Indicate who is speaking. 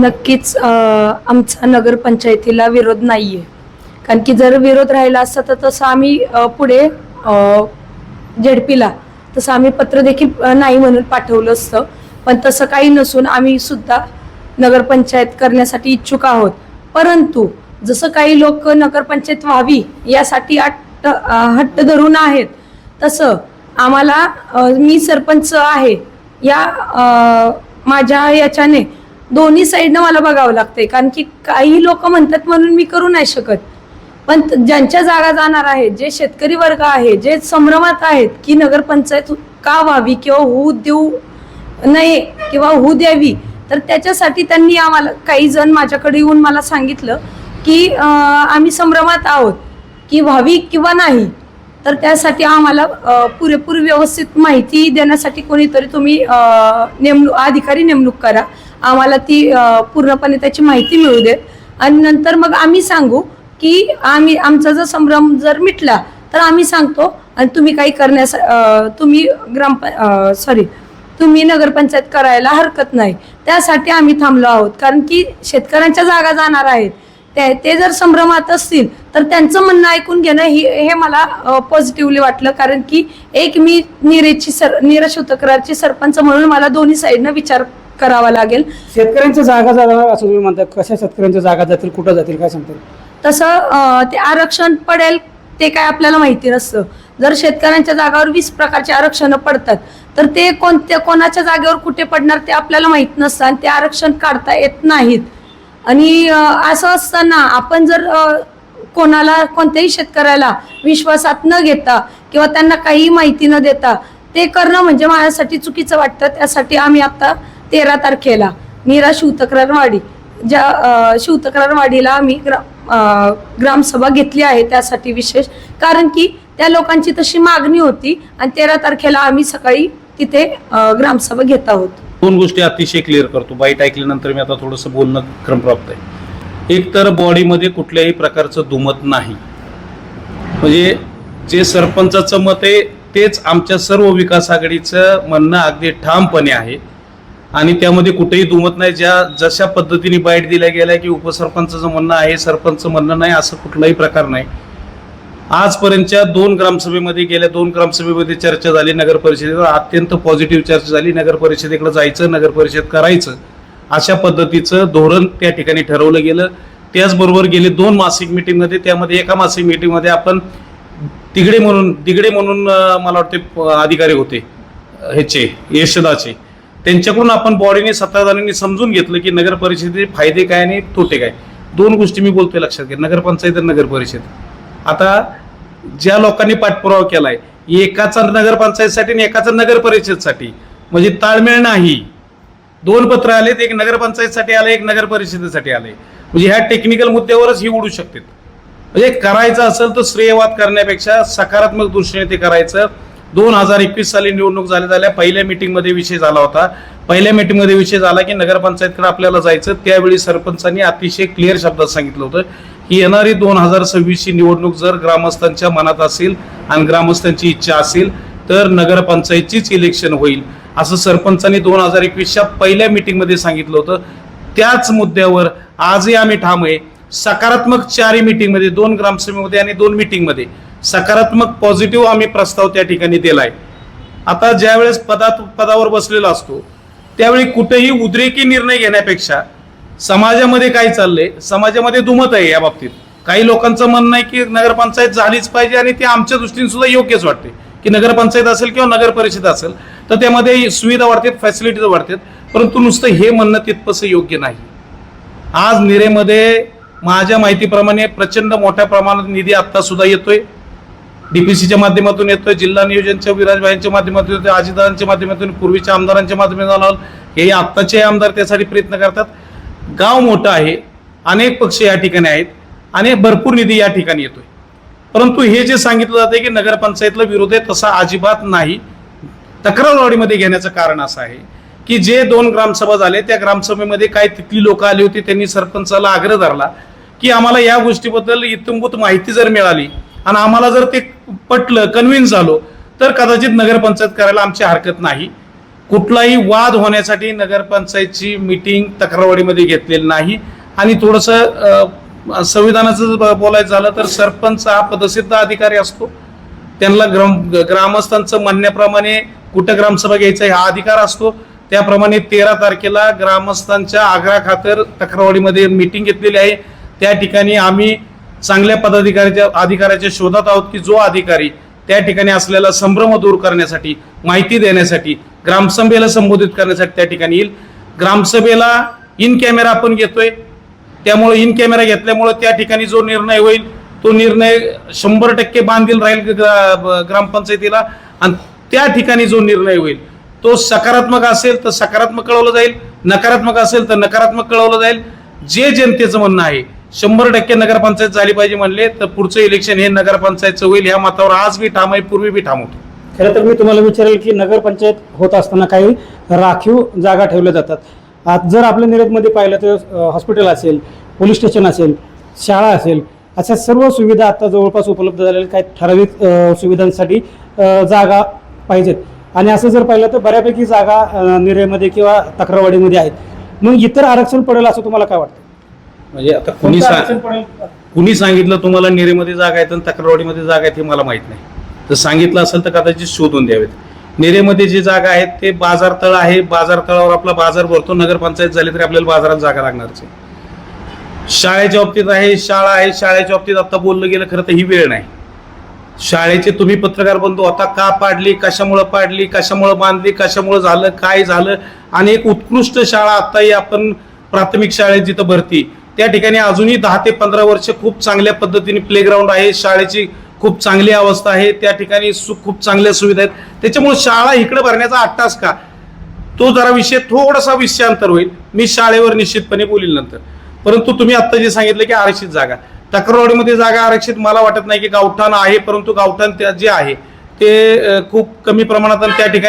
Speaker 1: नक्कीच आमचा नगरपंचायतीला विरोध नाही आहे कारण की जर विरोध राहिला असता तर तसं आम्ही पुढे झेडपीला तसं आम्ही पत्र देखील नाही म्हणून पाठवलं असतं. पण तसं काही नसून आम्ही सुद्धा नगरपंचायत करण्यासाठी इच्छुक आहोत. परंतु जसं काही लोक नगरपंचायत व्हावी यासाठी हट्ट हट्ट धरून आहेत तसं आम्हाला मी सरपंच आहे या माझ्या याच्याने दोन्ही साईडनं मला बघावं लागतंय. कारण की काही लोक म्हणतात म्हणून मी करू नाही शकत. पण त- ज्यांच्या जागा जाणार आहेत जे शेतकरी वर्ग आहे जे संभ्रमात आहेत की नगरपंचायत का व्हावी किंवा होऊ देऊ नये किंवा होऊ द्यावी तर त्याच्यासाठी त्यांनी आम्हाला काही जण माझ्याकडे येऊन मला सांगितलं की आम्ही संभ्रमात आहोत की व्हावी किंवा नाही. तर त्यासाठी आम्हाला पुरेपूर व्यवस्थित माहिती देण्यासाठी कोणीतरी तुम्ही नेमणूक अधिकारी नेमणूक करा. आम्हाला ती पूर्णपणे त्याची माहिती मिळू दे. आणि नंतर मग आम्ही सांगू की आम्ही आमचा जर संभ्रम जर मिटला तर आम्ही सांगतो आणि तुम्ही काही करण्यास तुम्ही ग्राम सॉरी तुम्ही नगरपंचायत करायला हरकत नाही. त्यासाठी आम्ही थांबलो आहोत. कारण की शेतकऱ्यांच्या जागा जाणार आहेत. ते ते जर संभ्रमात असतील तर त्यांचं म्हणणं ऐकून घेणं ही हे मला पॉझिटिव्हली वाटलं. कारण की एक मी नीरेची सर नीरज तक्रारची सरपंच म्हणून मला दोन्ही साईडनं विचार करावा लागेल.
Speaker 2: शेतकऱ्यांच्या जागा जाणार असं तुम्ही म्हणता. कशा शेतकऱ्यांच्या जागा जातील कुठं जातील काय सांगता
Speaker 1: तसं ते आरक्षण पडेल ते काय आपल्याला माहिती नसतं. जर शेतकऱ्यांच्या जागावर वीस प्रकारचे आरक्षण पडतात तर ते कोणत्या कोणाच्या जागेवर कुठे पडणार ते आपल्याला माहीत नसतं आणि ते आरक्षण काढता येत नाहीत. आणि असं असताना आपण जर कोणाला कोणत्याही शेतकऱ्याला विश्वासात न घेता किंवा त्यांना काही माहिती न देता ते करणं म्हणजे माझ्यासाठी चुकीचं वाटतं. त्यासाठी आम्ही आता तेरा तारखेला मीरा शिवतक्रारवाडी ज्या शिवतक्रारवाडीला आम्ही ग्रा ग्रामसभा घेतली आहे त्यासाठी विशेष. कारण की त्या लोकांची तशी मागणी होती आणि तेरा तारखेला आम्ही सकाळी तिथे ग्रामसभा घेत आहोत.
Speaker 3: दोन गोष्टी अतिशय क्लिअर करतो. बाईट ऐकल्यानंतर मी आता थोडंसं बोलणं क्रमप्राप्त आहे. एकतर बॉडीमध्ये कुठल्याही प्रकारचं दुमत नाही. म्हणजे जे सरपंचाचं मत आहे तेच आमच्या सर्व विकास आघाडीचं म्हणणं अगदी ठामपणे आहे. आणि त्यामध्ये कुठेही दुमत नाही ज्या जशा पद्धतीने बाईट दिल्या गेल्या की उपसरपंचाचं म्हणणं आहे सरपंच म्हणणं नाही असं कुठलाही प्रकार नाही. आजपर्यंतच्या दोन ग्रामसभेमध्ये गेल्या दोन ग्रामसभेमध्ये चर्चा झाली नगर परिषदेवर अत्यंत पॉझिटिव्ह चर्चा झाली. नगर परिषदेकडे जायचं नगर परिषद करायचं. अशा पद्धतीचं धोरण त्या ठिकाणी ठरवलं गेलं. त्याचबरोबर गेले दोन मासिक मिटिंगमध्ये त्यामध्ये एका मासिक मिटिंगमध्ये आपण तिघडे म्हणून तिगडे म्हणून मला वाटते प- अधिकारी होते ह्याचे यशदाचे. त्यांच्याकडून आपण बॉडीने सत्ताधाऱ्यांनी समजून घेतलं की नगर परिषदेचे फायदे काय आणि तोटे काय. दोन गोष्टी मी बोलतोय लक्षात घ्या. नगरपंचायत आणि नगर परिषद. आता ज्या लोकांनी पाठपुरावा केलाय एकाचा नगरपंचायतसाठी आणि एकाचा नगर परिषदसाठी म्हणजे ताळमेळ नाही. दोन पत्र आलेत एक नगरपंचायतसाठी आले एक नगर परिषदेसाठी आले म्हणजे ह्या टेक्निकल मुद्द्यावरच ही उडू शकतात म्हणजे करायचं असेल तर श्रेयवाद करण्यापेक्षा सकारात्मक दृष्टीने ते करायचं. दोन हजार एकवीस साली निवडणूक झाल्या झाल्या पहिल्या मीटिंगमध्ये विषय झाला होता. पहिल्या मीटिंगमध्ये विषय झाला की नगरपंचायतकडे आपल्याला जायचं. त्यावेळी सरपंचांनी अतिशय क्लिअर शब्दात सांगितलं होतं की येणारी दोन हजार सव्वीसची निवडणूक जर ग्रामस्थांच्या मनात असेल आणि ग्रामस्थांची इच्छा असेल तर नगरपंचायतचीच इलेक्शन होईल. असं सरपंचांनी दोन हजार एकवीसच्या पहिल्या मीटिंगमध्ये सांगितलं होतं. त्याच मुद्द्यावर आजही आम्ही ठाम आहे. सकारात्मक चारही मीटिंगमध्ये दोन ग्रामसभेमध्ये आणि दोन मीटिंगमध्ये सकारात्मक पॉझिटिव्ह आम्ही प्रस्ताव त्या ठिकाणी दिलाय. आता ज्यावेळेस पदात पदावर बसलेला असतो त्यावेळी कुठेही उद्रेकी निर्णय घेण्यापेक्षा समाजामध्ये काय चाललंय समाजामध्ये दुमत आहे या बाबतीत. काही लोकांचं म्हणणं आहे की नगरपंचायत झालीच पाहिजे आणि ते आमच्या दृष्टीने सुद्धा योग्यच वाटते की नगरपंचायत असेल किंवा नगर परिषद असेल तर त्यामध्ये सुविधा वाढतात फॅसिलिटीज वाढतात परंतु नुसतं हे म्हणणं तितपसं योग्य नाही. आज निरेमध्ये माझ्या माहितीप्रमाणे प्रचंड मोठ्या प्रमाणात निधी आत्ता सुद्धा येतोय. डीपीसीच्या माध्यमातून येतोय जिल्हा नियोजनच्या विराजभाईंच्या माध्यमातून येतोय अजितदारांच्या माध्यमातून पूर्वीच्या आमदारांच्या माध्यमातून हे आत्ताचे आमदार त्यासाठी प्रयत्न करतात. गाव मोठं आहे अनेक पक्ष या ठिकाणी आहेत आणि भरपूर निधी या ठिकाणी येतोय. परंतु हे जे सांगितलं जाते की नगरपंचायतला विरोध आहे तसा अजिबात नाही. तक्रारवाडीमध्ये घेण्याचं कारण असं आहे की जे दोन ग्रामसभा झाले त्या ग्रामसभेमध्ये काय तिथली लोक आली होती त्यांनी सरपंचाला आग्रह धरला की आम्हाला या गोष्टीबद्दल इतंभूत माहिती जर मिळाली आणि आम्हाला जर ते पटलं कन्व्हिन्स झालो तर कदाचित नगरपंचायत करायला आमची हरकत नाही. कुठलाही वाद होण्यासाठी नगरपंचायतची मीटिंग तक्रारवाडीमध्ये घेतलेली नाही. आणि थोडंसं संविधानाचं ब- बोलायचं झालं तर सरपंच हा पदसिद्ध अधिकारी असतो. त्यांना ग्राम ग्रामस्थांचं म्हणण्याप्रमाणे कुठं ग्रामसभा घ्यायचा हा अधिकार असतो. त्याप्रमाणे तेरा तारखेला ग्रामस्थांच्या आग्रा खातर तक्रारवाडीमध्ये मीटिंग घेतलेली आहे. त्या ठिकाणी आम्ही चांगल्या पदाधिकाऱ्याच्या अधिकाऱ्याच्या शोधात आहोत की जो अधिकारी त्या ठिकाणी असलेला संभ्रम दूर करण्यासाठी माहिती देण्यासाठी ग्रामसभेला संबोधित करण्यासाठी त्या ठिकाणी येईल. ग्रामसभेला इन कॅमेरा आपण घेतोय. त्यामुळे इन कॅमेरा घेतल्यामुळे त्या ठिकाणी जो निर्णय होईल तो निर्णय शंभर टक्के बांधील राहील ग्रा- ब- ग्रामपंचायतीला. आणि त्या ठिकाणी जो निर्णय होईल तो सकारात्मक असेल तर सकारात्मक कळवलं जाईल नकारात्मक असेल तर नकारात्मक कळवलं जाईल. जे जनतेचं म्हणणं आहे शंभर टक्के नगरपंचायत झाली पाहिजे म्हणले तर पुढचं इलेक्शन हे नगरपंचायतचं होईल ह्या मतावर आज मी ठाम आहे पूर्वी बी ठाम होतो.
Speaker 2: खरं तर मी तुम्हाला विचारेल की नगरपंचायत होत असताना काही राखीव जागा ठेवल्या जातात. आज जर आपल्या निरेतमध्ये पाहिलं तर हॉस्पिटल असेल पोलीस स्टेशन असेल शाळा असेल अशा सर्व सुविधा आता जवळपास उपलब्ध झालेल्या काही ठराविक सुविधांसाठी जागा पाहिजेत. आणि असं जर पाहिलं तर बऱ्यापैकी जागा अ, निरेमध्ये किंवा तक्रारवाडीमध्ये आहेत. मग इतर आरक्षण पडेल असं तुम्हाला काय वाटतं?
Speaker 3: म्हणजे आता कुणी कुणी सांगितलं तुम्हाला नेरेमध्ये जागा आहेत आणि तक्रारवाडीमध्ये जागा आहेत हे मला माहीत नाही. तर सांगितलं असेल तर कदाचित शोधून द्यावेत. नेरेमध्ये जी जागा आहेत ते बाजार तळ आहे. बाजार तळावर आपला बाजार भरतो. नगरपंचायत झाली तरी आपल्याला बाजारात जागा लागणारच आहे. शाळेच्या बाबतीत आहे शाळा आहे. शाळेच्या बाबतीत आता बोललं गेलं खरं तर ही वेळ नाही. शाळेचे तुम्ही पत्रकार बंधू आता का पाडली कशामुळं पाडली कशामुळं बांधली कशामुळं झालं काय झालं? आणि एक उत्कृष्ट शाळा आताही आपण प्राथमिक शाळेत जिथं भरती त्या ठिकाणी अजूनही दहा ते पंधरा वर्ष खूप चांगल्या पद्धतीने प्लेग्राऊंड आहे. शाळेची खूप चांगली अवस्था आहे. त्या ठिकाणी सु खूप चांगल्या सुविधा आहेत. त्याच्यामुळे शाळा इकडे भरण्याचा अट्टास का? तो जरा विषय थोडासा विषयांतर होईल. मी शाळेवर निश्चितपणे बोलील नंतर. परंतु तुम्ही आत्ता जे सांगितलं की आरक्षित जागा. तक्रारवाडीमध्ये जागा आरक्षित मला वाटत नाही की गावठाण आहे परंतु गावठाण त्या जे आहे ते खूप कमी प्रमाणात आणि त्या ठिकाणी